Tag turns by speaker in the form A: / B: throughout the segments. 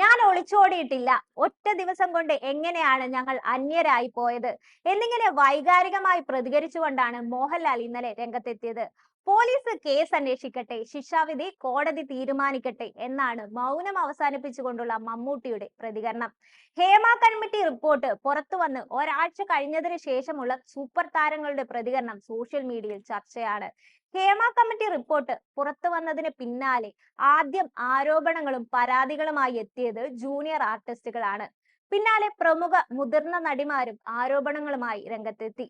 A: ഞാൻ ഒളിച്ചോടിയിട്ടില്ല. ഒറ്റ ദിവസം കൊണ്ട് എങ്ങനെയാണ് ഞങ്ങൾ അന്യരായി പോയത്? എന്നിങ്ങനെ വൈകാരികമായി പ്രതികരിച്ചുകൊണ്ടാണ് മോഹൻലാൽ ഇന്നലെ രംഗത്തെത്തിയത്. പോലീസ് കേസ് അന്വേഷിക്കട്ടെ ശിക്ഷാവിധി കോടതി തീരുമാനിക്കട്ടെ എന്നാണ് മൗനം അവസാനിപ്പിച്ചുകൊണ്ടുള്ള മമ്മൂട്ടിയുടെ പ്രതികരണം. ഹേമ കമ്മിറ്റി റിപ്പോർട്ട് പുറത്തു വന്ന് ഒരാഴ്ച കഴിഞ്ഞതിന് ശേഷമുള്ള സൂപ്പർ താരങ്ങളുടെ പ്രതികരണം സോഷ്യൽ മീഡിയയിൽ ചർച്ചയാണ്. ഹേമ കമ്മിറ്റി റിപ്പോർട്ട് പുറത്തു വന്നതിന് പിന്നാലെ ആദ്യം ആരോപണങ്ങളും പരാതികളുമായി എത്തിയത് ജൂനിയർ ആർട്ടിസ്റ്റുകളാണ്. പിന്നാലെ പ്രമുഖ മുതിർന്ന നടിമാരും ആരോപണങ്ങളുമായി രംഗത്തെത്തി.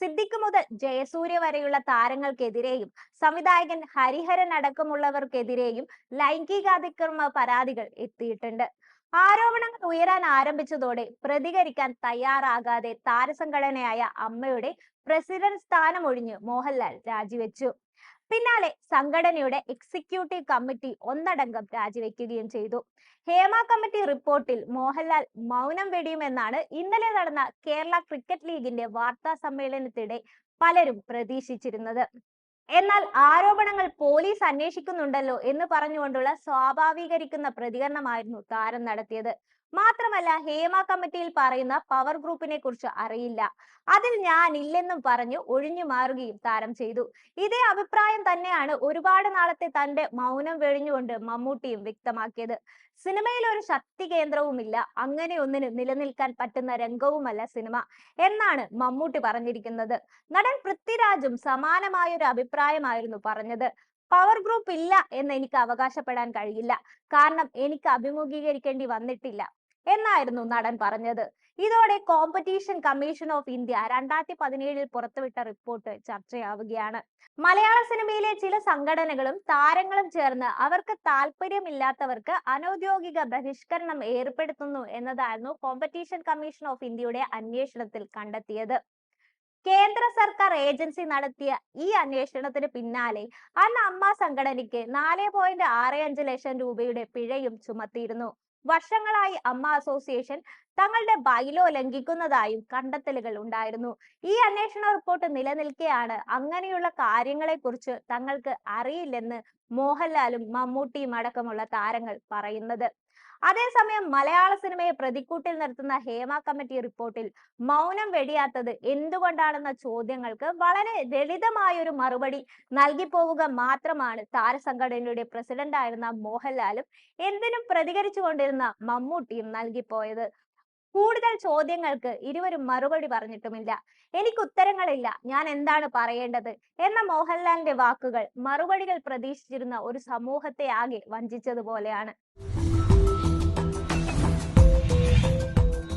A: സിദ്ദിഖ് മുതൽ ജയസൂര്യ വരെയുള്ള താരങ്ങൾക്കെതിരെയും സംവിധായകൻ ഹരിഹരൻ അടക്കമുള്ളവർക്കെതിരെയും ലൈംഗികാതിക്രമ പരാതികൾ എത്തിയിട്ടുണ്ട്. ആരോപണങ്ങൾ ഉയരാൻ ആരംഭിച്ചതോടെ പ്രതികരിക്കാൻ തയ്യാറാകാതെ താരസംഘടനയായ അമ്മയുടെ പ്രസിഡന്റ് സ്ഥാനമൊഴിഞ്ഞ് മോഹൻലാൽ രാജിവെച്ചു. പിന്നാലെ സംഘടനയുടെ എക്സിക്യൂട്ടീവ് കമ്മിറ്റി ഒന്നടങ്കം രാജിവെക്കുകയും ചെയ്തു. ഹേമ കമ്മിറ്റി റിപ്പോർട്ടിൽ മോഹൻലാൽ മൗനം വെടിയുമെന്നാണ് ഇന്നലെ നടന്ന കേരള ക്രിക്കറ്റ് ലീഗിന്റെ വാർത്താ സമ്മേളനത്തിനിടെ പലരും പ്രതീക്ഷിച്ചിരുന്നത്. എന്നാൽ ആരോപണങ്ങൾ പോലീസ് അന്വേഷിക്കുന്നുണ്ടല്ലോ എന്ന് പറഞ്ഞുകൊണ്ടുള്ള സ്വാഭാവികരിക്കുന്ന പ്രതികരണമായിരുന്നു താരം നടത്തിയത്. മാത്രമല്ല ഹേമ കമ്മിറ്റിയിൽ പറയുന്ന പവർ ഗ്രൂപ്പിനെ കുറിച്ച് അറിയില്ല. അതിൽ ഞാൻ ഇല്ലെന്നും പറഞ്ഞു ഒഴിഞ്ഞു മാറുകയും താരം ചെയ്തു. ഇതേ അഭിപ്രായം തന്നെയാണ് ഒരുപാട് നാളത്തെ തന്റെ മൗനം വെടിഞ്ഞുകൊണ്ട് മമ്മൂട്ടിയും വ്യക്തമാക്കിയത്. സിനിമയിൽ ഒരു ശക്തി കേന്ദ്രവുമില്ല. അങ്ങനെ ഒന്നിന് നിലനിൽക്കാൻ പറ്റുന്ന രംഗവുമല്ല സിനിമ എന്നാണ് മമ്മൂട്ടി പറഞ്ഞിരിക്കുന്നത്. നടൻ പൃഥ്വിരാജും സമാനമായ ഒരു അഭിപ്രായമായിരുന്നു പറഞ്ഞത്. പവർ ഗ്രൂപ്പ് ഇല്ല എന്ന് എനിക്ക് അവകാശപ്പെടാൻ കഴിയില്ല. കാരണം എനിക്ക് അഭിമുഖീകരിക്കേണ്ടി വന്നിട്ടില്ല. എന്നായിരുന്നു നടൻ പറഞ്ഞത്. ഇതോടെ കോമ്പറ്റീഷൻ കമ്മീഷൻ ഓഫ് ഇന്ത്യ രണ്ടായിരത്തി പതിനേഴിൽ പുറത്തുവിട്ട റിപ്പോർട്ട് ചർച്ചയാവുകയാണ്. മലയാള സിനിമയിലെ ചില സംഘടനകളും താരങ്ങളും ചേർന്ന് അവർക്ക് താല്പര്യമില്ലാത്തവർക്ക് അനൌദ്യോഗിക ബഹിഷ്കരണം ഏർപ്പെടുത്തുന്നു എന്നതായിരുന്നു കോമ്പറ്റീഷൻ കമ്മീഷൻ ഓഫ് ഇന്ത്യയുടെ അന്വേഷണത്തിൽ കണ്ടെത്തിയത്. കേന്ദ്ര സർക്കാർ ഏജൻസി നടത്തിയ ഈ അന്വേഷണത്തിന് പിന്നാലെ അന്ന് അമ്മ സംഘടനയ്ക്ക് നാല് പോയിന്റ് ആറ് അഞ്ച് ലക്ഷം രൂപയുടെ പിഴയും ചുമത്തിയിരുന്നു. വർഷങ്ങളായി അമ്മ അസോസിയേഷൻ തങ്ങളുടെ ബൈലോ ലംഘിക്കുന്നതായും കണ്ടെത്തലുകൾ ഉണ്ടായിരുന്നു. ഈ അന്വേഷണ റിപ്പോർട്ട് നിലനിൽക്കെയാണ് അങ്ങനെയുള്ള കാര്യങ്ങളെക്കുറിച്ച് തങ്ങൾക്ക് അറിയില്ലെന്ന് മോഹൻലാലും മമ്മൂട്ടിയും അടക്കമുള്ള താരങ്ങൾ പറയുന്നത്. അതേസമയം മലയാള സിനിമയെ പ്രതിക്കൂട്ടിൽ നിർത്തുന്ന ഹേമ കമ്മിറ്റി റിപ്പോർട്ടിൽ മൗനം വെടിയാത്തത് എന്തുകൊണ്ടാണെന്ന ചോദ്യങ്ങൾക്ക് വളരെ ലളിതമായ ഒരു മറുപടി നൽകി പോവുക മാത്രമാണ് താരസംഘടനയുടെ പ്രസിഡന്റ് ആയിരുന്ന മോഹൻലാലും എന്തിനും പ്രതികരിച്ചു കൊണ്ടിരുന്ന മമ്മൂട്ടിയും നൽകിപ്പോയത്. കൂടുതൽ ചോദ്യങ്ങൾക്ക് ഇരുവരും മറുപടി പറഞ്ഞിട്ടുമില്ല. എനിക്ക് ഉത്തരങ്ങളില്ല ഞാൻ എന്താണ് പറയേണ്ടത്? എന്ന മോഹൻലാലിന്റെ വാക്കുകൾ മറുപടികൾ പ്രതീക്ഷിച്ചിരുന്ന ഒരു സമൂഹത്തെ ആകെ വഞ്ചിച്ചതുപോലെയാണ്.